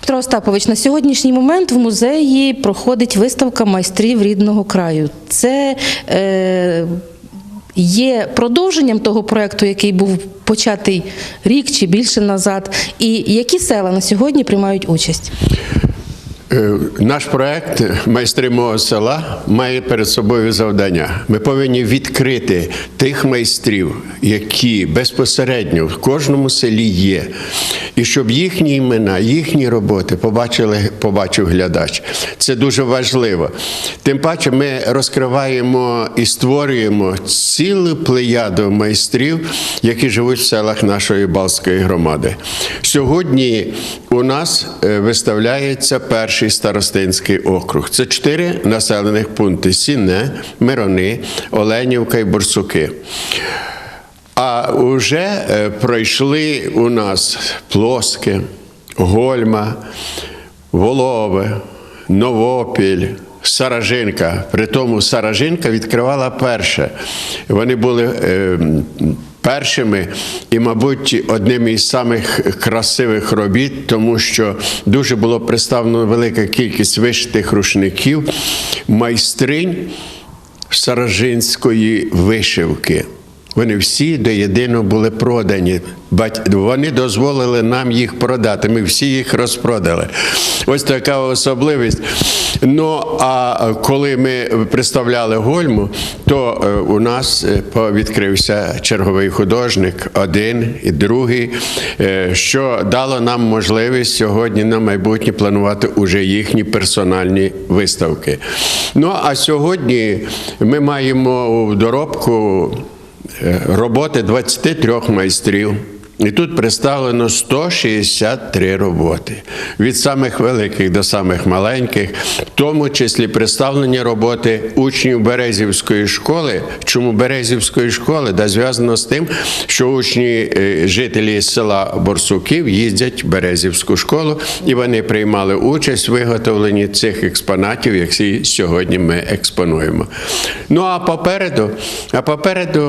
Петро Остапович, на сьогоднішній момент в музеї проходить виставка майстрів рідного краю. Це е, є продовженням того проекту, який був початий рік чи більше назад. І які села на сьогодні приймають участь? Е, Наш проект майстри мого села має перед собою завдання. Ми повинні відкрити тих майстрів, які безпосередньо в кожному селі є, і щоб їхні імена, їхні роботи побачили, побачив глядач. Це дуже важливо. Тим паче, ми розкриваємо і створюємо цілу плеяду майстрів, які живуть в селах нашої Балтської громади. Сьогодні у нас е, виставляється перший старостинський округ. Це чотири населених пункти: Сіне, Мирони, Оленівка і Борсуки. А вже е, пройшли у нас Плоске, Гольма, Волове, Новопіль. Саражинка. При тому Саражинка відкривала перше. Вони були е, першими і, мабуть, одним із самих красивих робіт, тому що дуже було представлено велика кількість вишитих рушників, майстринь саражинської вишивки. Вони всі до єдиного були продані. Вони дозволили нам їх продати. Ми всі їх розпродали. Ось така особливість. Ну а коли ми представляли Гольму, то е, у нас е, відкрився черговий художник, один і другий, е, що дало нам можливість сьогодні на майбутнє планувати уже їхні персональні виставки. Ну а сьогодні ми маємо в доробку е, роботи 23 майстрів. І тут представлено 163 роботи від самих великих до самих маленьких, в тому числі представлені роботи учнів Березівської школи. Чому Березівської школи? Да зв'язано з тим, що учні е, жителі села Борсуків їздять в Березівську школу, і вони приймали участь в виготовленні цих експонатів, які сьогодні ми експонуємо. Ну а попереду, а попереду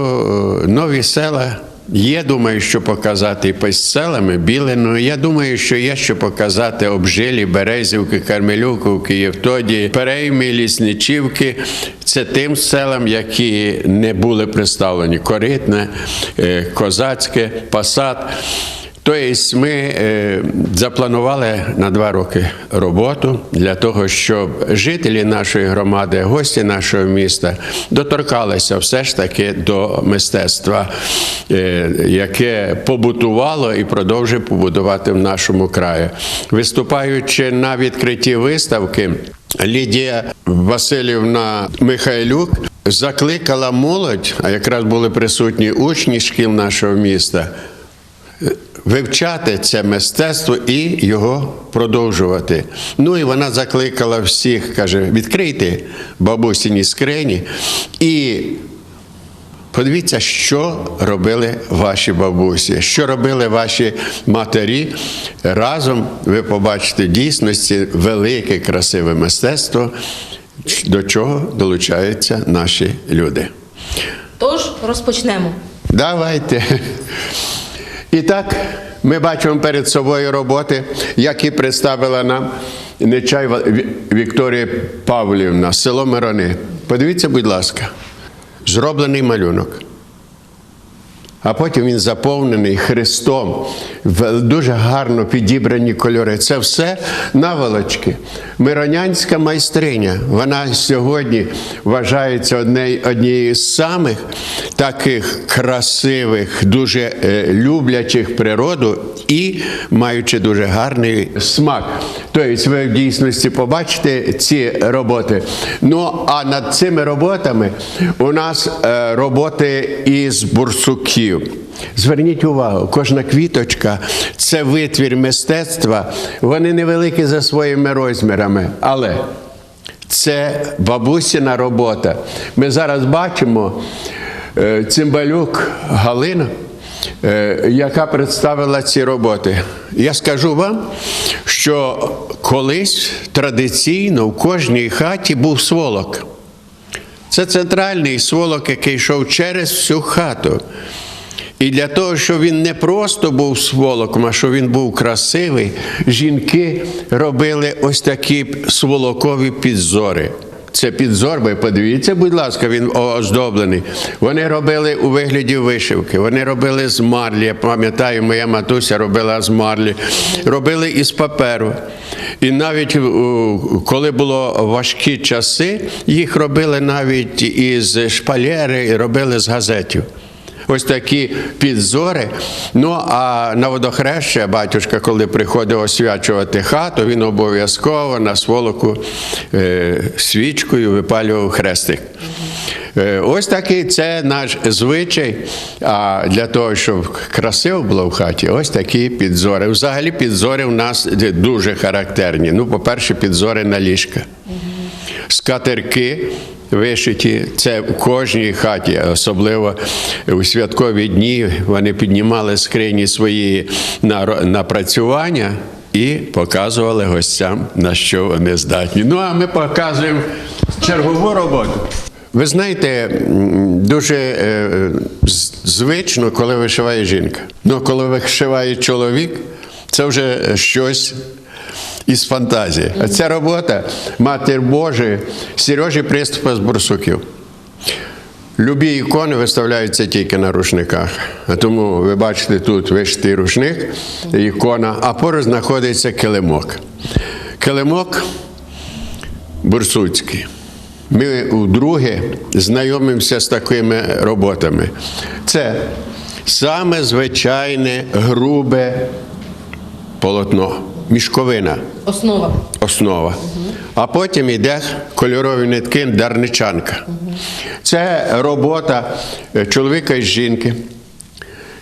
е, нові села. Є, думаю, що показати і по селами Білину. Я думаю, що є що показати обжилі, Березівки, Кармелюковки, Євтодії, Переймі, Лісничівки. Це тим селам, які не були представлені: Коритне, е, Козацьке, Посад. Тобто ми е, запланували на два роки роботу для того, щоб жителі нашої громади, гості нашого міста доторкалися все ж таки до мистецтва, е, яке побутувало і продовжує побудувати в нашому краї. Виступаючи на відкритті виставки, Лідія Васильівна Михайлюк закликала молодь, а якраз були присутні учні шкіл нашого міста вивчати це мистецтво і його продовжувати. Ну і вона закликала всіх, каже: відкрийте бабусіні скрині і. Подивіться, що робили ваші бабусі, що робили ваші матері. Разом ви побачите в дійсності велике красиве мистецтво, до чого долучаються наші люди. Тож розпочнемо. Давайте. І так, ми бачимо перед собою роботи, які представила нам Нечай Вікторія Павлівна, село Мирони. Подивіться, будь ласка, зроблений малюнок. А потім він заповнений Христом, дуже гарно підібрані кольори. Це все наволочки. Миронянська майстриня. Вона сьогодні вважається однією з самих таких красивих, дуже е, люблячих природу і маючи дуже гарний смак. Тобто ви в дійсності побачите ці роботи. Ну а над цими роботами у нас е, роботи із бурсуків. Зверніть увагу, кожна квіточка це витвір мистецтва. Вони невеликі за своїми розмірами, але це бабусіна робота. Ми зараз бачимо е, цимбалюк Галина, е, яка представила ці роботи. Я скажу вам, що колись традиційно в кожній хаті був сволок. Це центральний сволок, який йшов через всю хату. І для того, щоб він не просто був сволоком, а щоб він був красивий, жінки робили ось такі сволокові підзори. Це підзорби, подивіться, будь ласка, він оздоблений. Вони робили у вигляді вишивки, вони робили з марлі. Я пам'ятаю, моя матуся робила з марлі, робили із паперу. І навіть коли було важкі часи, їх робили навіть із шпалери, робили з газетів. Ось такі підзори. Ну а на водохреща батюшка, коли приходив освячувати хату, він обов'язково на сволоку е, свічкою випалював хрестик. Е, ось такий це наш звичай. А для того, щоб красиво було в хаті, ось такі підзори. Взагалі підзори у нас дуже характерні. Ну, по-перше, підзори на ліжка. Скатерки вишиті, це в кожній хаті, особливо у святкові дні вони піднімали скрині свої на напрацювання і показували гостям, на що вони здатні. Ну а ми показуємо чергову роботу. Ви знаєте, дуже е, звично, коли вишиває жінка. Ну, коли вишиває чоловік, це вже щось із фантазії. А ця робота Матір Божої, Сережі Приступа з Бурсуків. Любі ікони виставляються тільки на рушниках. А тому ви бачите тут вишитий рушник, ікона, а поруч знаходиться килимок. Килимок бурсуцький. Ми вдруге знайомимося з такими роботами. Це саме звичайне грубе полотно, мішковина Основа. основа. А потім йде кольорові нитки дарничанка. Це робота е, чоловіка і жінки.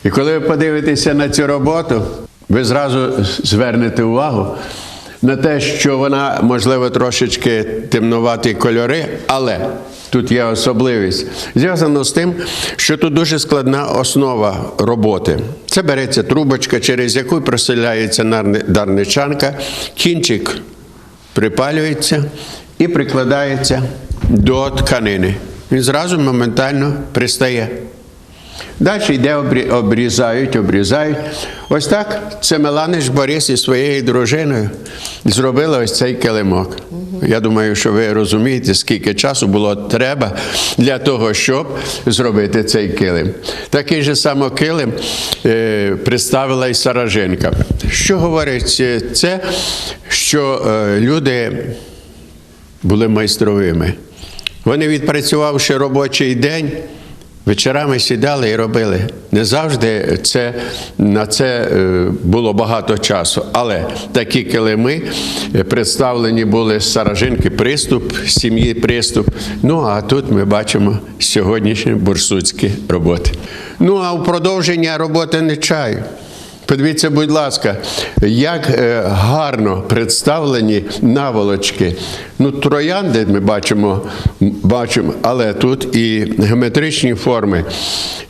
І коли ви подивитеся на цю роботу, ви зразу звернете увагу на те, що вона, можливо, трошечки темнуваті кольори, але тут є особливість. Зв'язано з тим, що тут дуже складна основа роботи. Це береться трубочка, через яку проселяється дарничанка, кінчик припалюється і прикладається до тканини. Він зразу моментально пристає. Далі йде, обрізають, обрізають. Ось так це Меланич Борис із своєю дружиною зробили ось цей килимок. Я думаю, що ви розумієте, скільки часу було треба для того, щоб зробити цей килим. Такий же само килим е, представила і Сараженка. Що говорить е, це, що е, люди були майстровими. Вони, відпрацювавши робочий день, вечорами сідали і робили. Не завжди це, на це е, було багато часу, але такі килими е, представлені були Саражинки приступ, сім'ї приступ. Ну а тут ми бачимо сьогоднішні бурсуцькі роботи. Ну а в продовження роботи не чаю. Подивіться, будь ласка, як е, гарно представлені наволочки. Ну, троянди ми бачимо, бачимо, але тут і геометричні форми.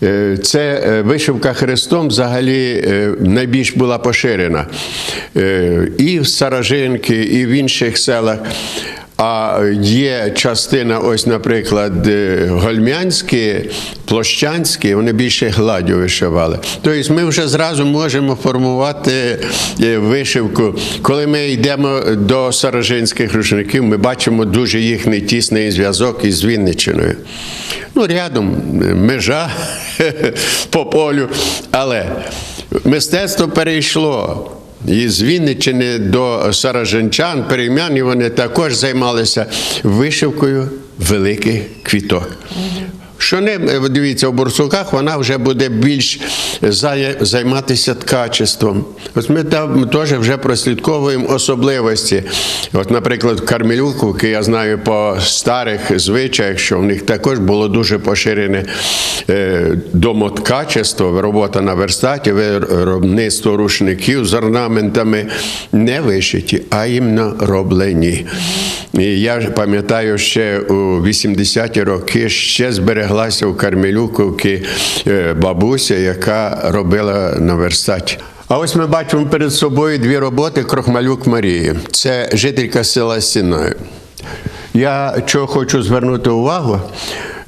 Е, Це е, вишивка хрестом взагалі найбільш була поширена. І в Саражинки, і в інших селах. А є частина, ось, наприклад, е, гольмянські, площанські, вони більше гладдю вишивали. Тобто ми вже зразу можемо формувати е, вишивку. Коли ми йдемо до саражинських рушників, ми бачимо дуже їхній тісний зв'язок із Вінниччиною. Ну, рядом е, межа по полю, але мистецтво перейшло. І з Вінниччини до сараженчан, перем'ян, і вони також займалися вишивкою великих квіток. Що не е, дивіться, у бурсуках вона вже буде більш займатися ткачеством. От ми там теж вже прослідковуємо особливості. От, наприклад, Кармелюковки я знаю по старих звичаях, що в них також було дуже поширене е, домоткачество, робота на верстаті, виробництво рушників з орнаментами не вишиті, а іменно роблені. І я пам'ятаю, ще у 80-ті роки ще збереглася у Кармелюковці е, бабуся, яка робила на верстаті. А ось ми бачимо перед собою дві роботи Крохмалюк Марії. Це жителька села Сіною. Я чого хочу звернути увагу,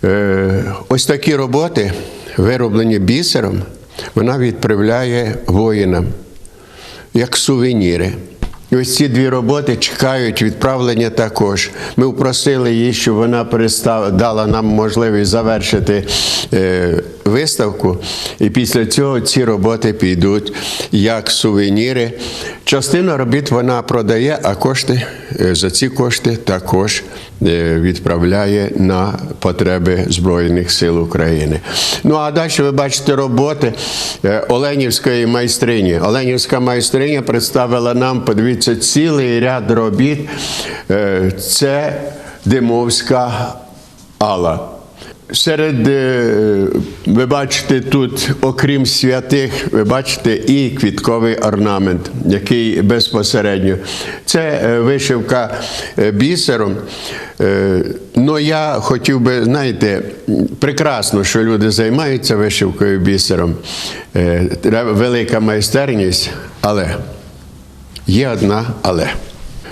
е, ось такі роботи, вироблені бісером, вона відправляє воїнам як сувеніри. І ось ці дві роботи чекають відправлення також. Ми просили її, щоб вона перестав, дала нам можливість завершити е, виставку. І після цього ці роботи підуть як сувеніри. Частину робіт вона продає, а кошти е, за ці кошти також е, відправляє на потреби Збройних сил України. Ну а далі ви бачите роботи е, Оленівської майстрині. Оленівська майстриня представила нам, подивіться, цілий ряд робіт. Це Димовська Алла. Серед, е, ви бачите тут, окрім святих, ви бачите і квітковий орнамент, який безпосередньо. Це е, вишивка е, бісером. Ну, я хотів би, знаєте, прекрасно, що люди займаються вишивкою бісером. Велика майстерність, але є одна але.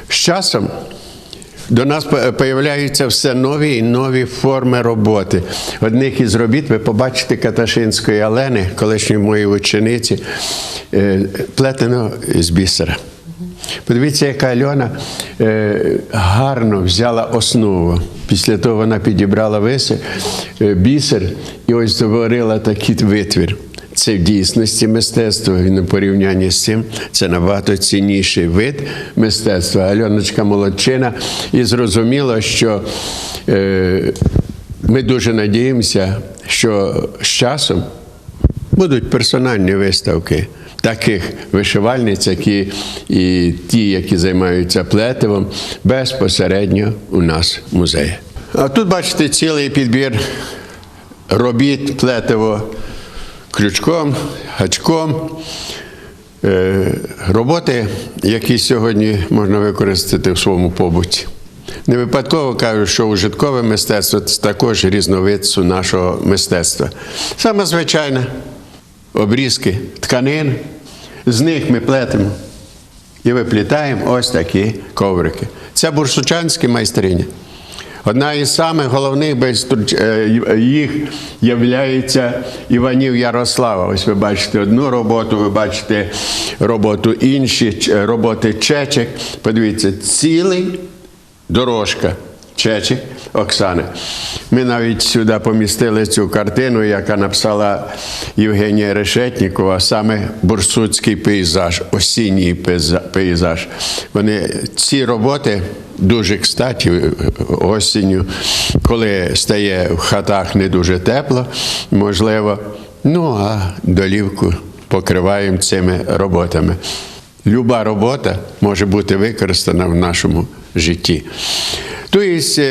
З часом до нас з'являються все нові і нові форми роботи. Одних із робіт ви побачите Каташинської Олени, колишньої моєї учениці, е, плетено з бісера. Подивіться, яка Альона е, гарно взяла основу. Після того вона підібрала виси, е, бісер і ось створила такий витвір. Це в дійсності мистецтво, і на порівнянні з цим це набагато цінніший вид мистецтва. Альоночка молодчина, і зрозуміло, що е, ми дуже надіємося, що з часом будуть персональні виставки таких вишивальниць, які і ті, які займаються плетивом, безпосередньо у нас в музеї. А тут бачите цілий підбір робіт плетиво крючком, гачком. Е, Роботи, які сьогодні можна використати в своєму побуті. Не випадково кажуть, що ужиткове мистецтво це також різновид нашого мистецтва. Саме звичайне обрізки тканин, з них ми плетемо і виплітаємо ось такі коврики. Це бурсучанські майстрині. Одна із самих головних без е, їх являється Іванів Ярослава. Ось ви бачите одну роботу, ви бачите роботу інші, ч- роботи Чечек. Подивіться, цілий дорожка. Чечик Оксани. Ми навіть сюди помістили цю картину, яка написала Євгенія Решетнікова, саме бурсуцький пейзаж, осінній пейзаж. Вони ці роботи дуже кстаті осінню, коли стає в хатах не дуже тепло, можливо. Ну а долівку покриваємо цими роботами. Люба робота може бути використана в нашому житті. Тобто,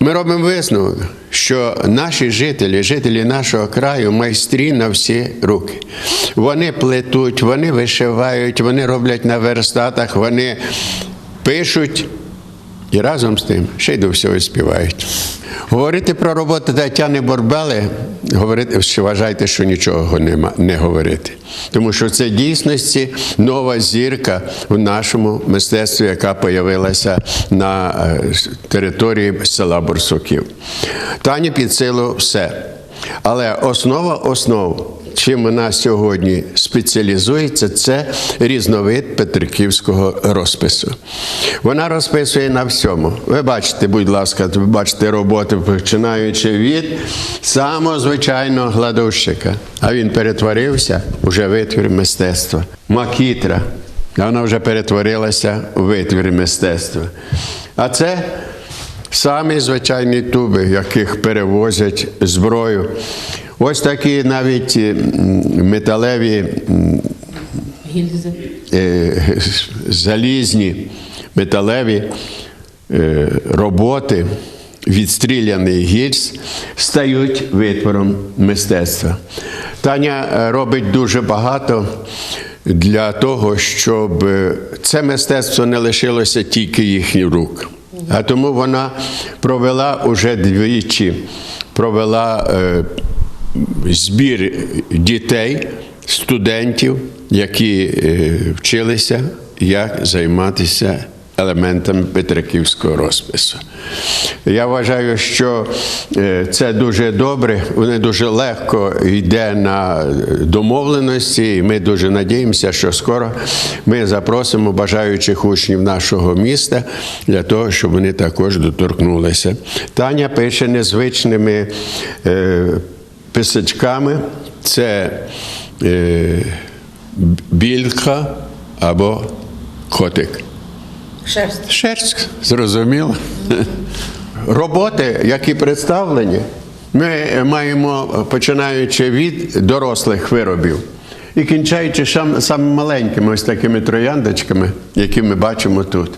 ми робимо висновок, що наші жителі, жителі нашого краю, майстрі на всі руки. Вони плетуть, вони вишивають, вони роблять на верстатах, вони пишуть і разом з тим ще й до всього співають. Говорити про роботу Тетяни Борбели, говорити, що вважайте, що нічого нема, не говорити. Тому що це дійсності нова зірка в нашому мистецтві, яка появилася на е, території села Бурсуків. Тані під силу все. Але основа основ, чим вона сьогодні спеціалізується, це різновид петриківського розпису. Вона розписує на всьому. Ви бачите, будь ласка, ви бачите роботи, починаючи від самого звичайного гладущика. А він перетворився уже витвір мистецтва. Макітра. Вона вже перетворилася у витвір мистецтва. А це Самі звичайні туби, яких перевозять зброю. Ось такі навіть металеві м, е, залізні металеві е, роботи, відстріляний гільз, стають витвором мистецтва. Таня е, робить дуже багато для того, щоб е, це мистецтво не лишилося тільки їхніх рук. А тому вона провела уже двічі, провела е, збір дітей, студентів, які е, вчилися, як займатися елементами петриківського розпису. Я вважаю, що е, це дуже добре, вони дуже легко йде на домовленості, і ми дуже надіємося, що скоро ми запросимо бажаючих учнів нашого міста для того, щоб вони також доторкнулися. Таня пише незвичними е, писачками. Це е, білька або котик. Шерсть. Шерсть, зрозуміло. Роботи, які представлені, ми маємо починаючи від дорослих виробів і кінчаючи сам- самими маленькими ось такими трояндочками, які ми бачимо тут.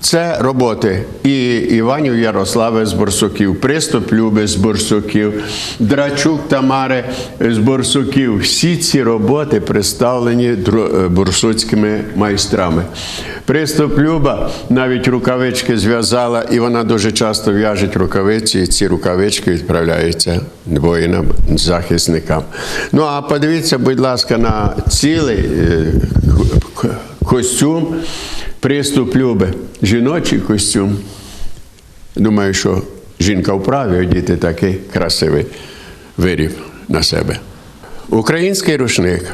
Це роботи і Іванів Ярослави з Борсуків, Приступ Люби з Борсуків, Драчук Тамари з Борсуків. Всі ці роботи представлені е, борсуцькими майстрами. Приступ Люба навіть рукавички зв'язала, і вона дуже часто в'яжеть рукавиці, і ці рукавички відправляються воїнам, захисникам. Ну а подивіться, будь ласка, на цілий е, костюм приступ Люби. Жіночий костюм. Думаю, що жінка вправі одіти такий красивий виріб на себе. Український рушник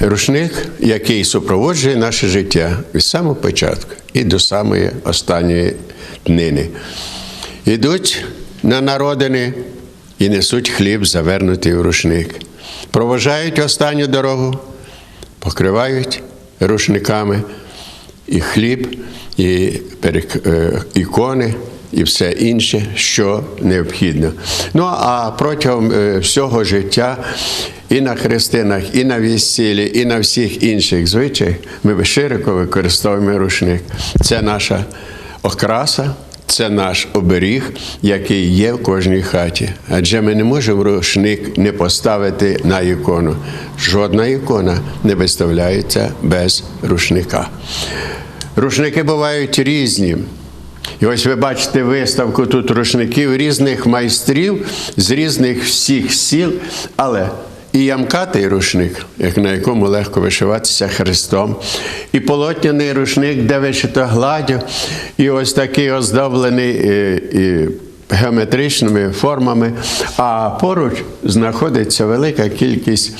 рушник, який супроводжує наше життя від самого початку і до самої останньої днини. Ідуть на народини і несуть хліб, завернутий в рушник. Проважають останню дорогу, покривають рушниками і хліб, і е, ікони, і все інше, що необхідно. Ну а протягом е, всього життя і на хрестинах, і на весіллі, і на всіх інших звичаях ми широко використовуємо рушник. Це наша окраса. Це наш оберіг, який є в кожній хаті. Адже ми не можемо рушник не поставити на ікону. Жодна ікона не виставляється без рушника. Рушники бувають різні. І ось ви бачите виставку тут рушників різних майстрів з різних всіх сіл, але і ямкатий рушник, на якому легко вишиватися хрестом, і полотняний рушник, де вишито гладдю, і ось такий оздоблений е, і геометричними формами. А поруч знаходиться велика кількість.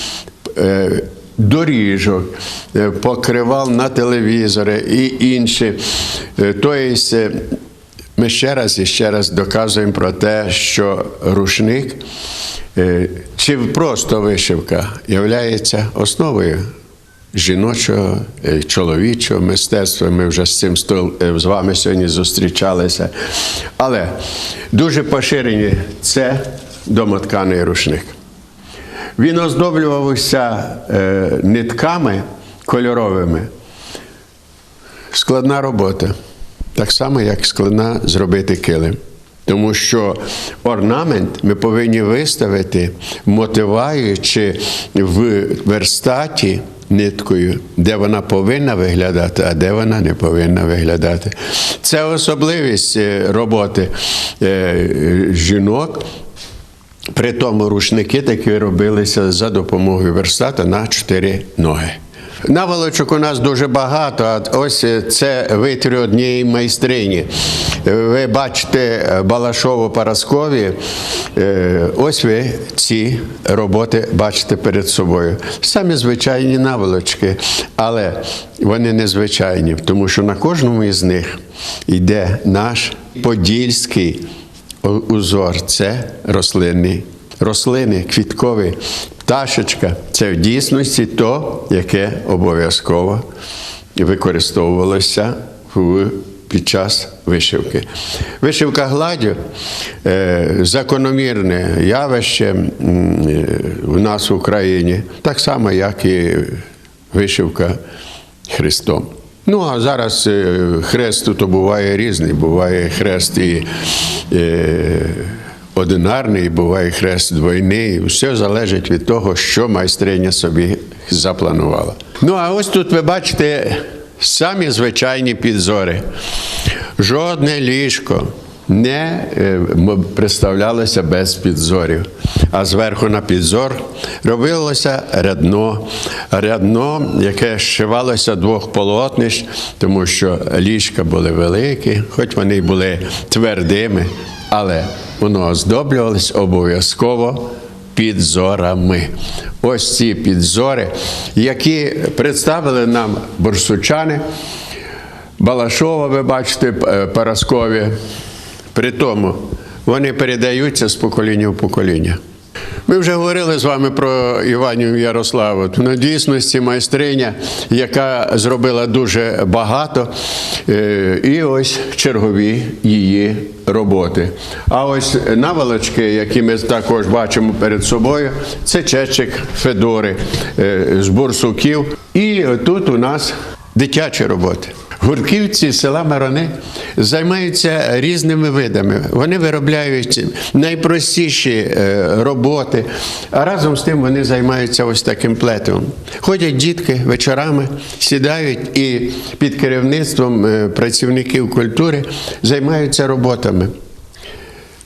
е, Доріжок, е, покривал на телевізори і інші. Тобто ми ще раз і ще раз доказуємо про те, що рушник чи просто вишивка є основою жіночого, е, чоловічого мистецтва. Ми вже з цим е, з вами сьогодні зустрічалися. Але дуже поширені це домотканий рушник. Він оздоблювався е, нитками кольоровими. Складна робота. Так само, як складна зробити килим. Тому що орнамент ми повинні виставити, мотивуючи в верстаті ниткою, де вона повинна виглядати, а де вона не повинна виглядати. Це особливість е, роботи е, жінок. При тому рушники такі робилися за допомогою верстата на чотири ноги. Наволочок у нас дуже багато, а ось це витвір однієї майстрині. Ви бачите Балашову Параскові. Е, Ось ви ці роботи бачите перед собою. Самі звичайні наволочки, але вони незвичайні, тому що на кожному із них йде наш подільський узор це рослинний. Рослини, квіткові, пташечка це в дійсності то, яке обов'язково використовувалося в, під час вишивки. Вишивка гладдю е, закономірне явище е, в нас в Україні, так само, як і вишивка Христом. Ну, а зараз е, хрест тут буває різний. Буває хрест і одинарний, буває хрест двойний. Все залежить від того, що майстриня собі запланувала. Ну, а ось тут ви бачите самі звичайні підзори. Жодне ліжко не е, представлялося без підзорів. А зверху на підзор робилося рядно. Рядно, яке зшивалося двох полотнищ, тому що ліжка були великі, хоч вони були твердими, але воно оздоблювалось обов'язково підзорами. Ось ці підзори, які представили нам бурсучани. Балашова, ви бачите, е, Параскові. При тому вони передаються з покоління в покоління. Ми вже говорили з вами про Іванію Ярославу. Вона дійсності майстриня, яка зробила дуже багато. Е, І ось чергові її роботи. А ось наволочки, які ми також бачимо перед собою, це чечик Федори е, з бурсуків. І тут у нас дитячі роботи. Гурківці села Марони займаються різними видами. Вони виробляють найпростіші е, роботи, а разом з тим вони займаються ось таким плетивом. Ходять дітки вечорами, сідають і під керівництвом е, працівників культури займаються роботами.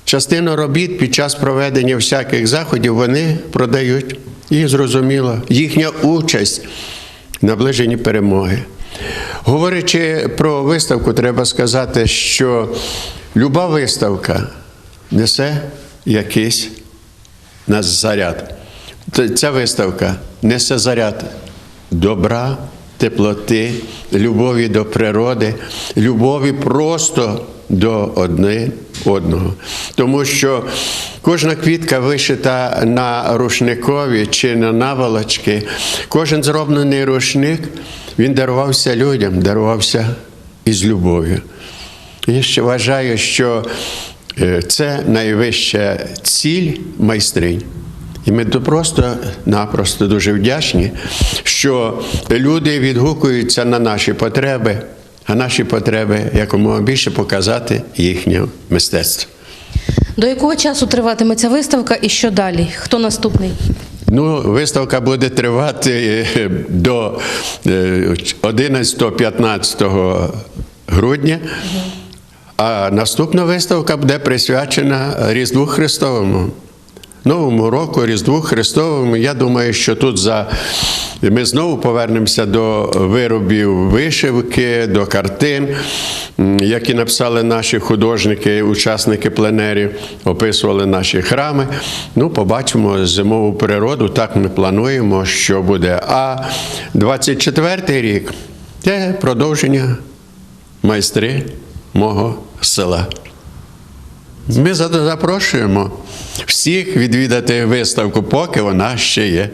Частину робіт під час проведення всяких заходів вони продають. І зрозуміло, їхня участь в наближенні перемоги. Говорячи про виставку, треба сказати, що люба виставка несе якийсь нас заряд. Ця виставка несе заряд добра, теплоти, любові до природи, любові просто до одне одного. Тому що кожна квітка вишита на рушникові чи на наволочки, кожен зроблений рушник, він дарувався людям, дарувався із любов'ю. Я ще вважаю, що е, це найвища ціль майстринь. І ми просто-напросто дуже вдячні, що люди відгукуються на наші потреби, а наші потреби якомога більше показати їхнє мистецтво. До якого часу триватиме ця виставка і що далі? Хто наступний? Ну, виставка буде тривати е, до е, 11-15 грудня. А наступна виставка буде присвячена Різдву Христовому. Новому року, Різдву Христовому. Я думаю, що тут за ми знову повернемося до виробів вишивки, до картин, які написали наші художники, учасники пленерів, описували наші храми. Ну, побачимо зимову природу. Так ми плануємо, що буде. А 24-й рік це продовження майстри мого села. Ми за- запрошуємо всіх відвідати виставку, поки вона ще є.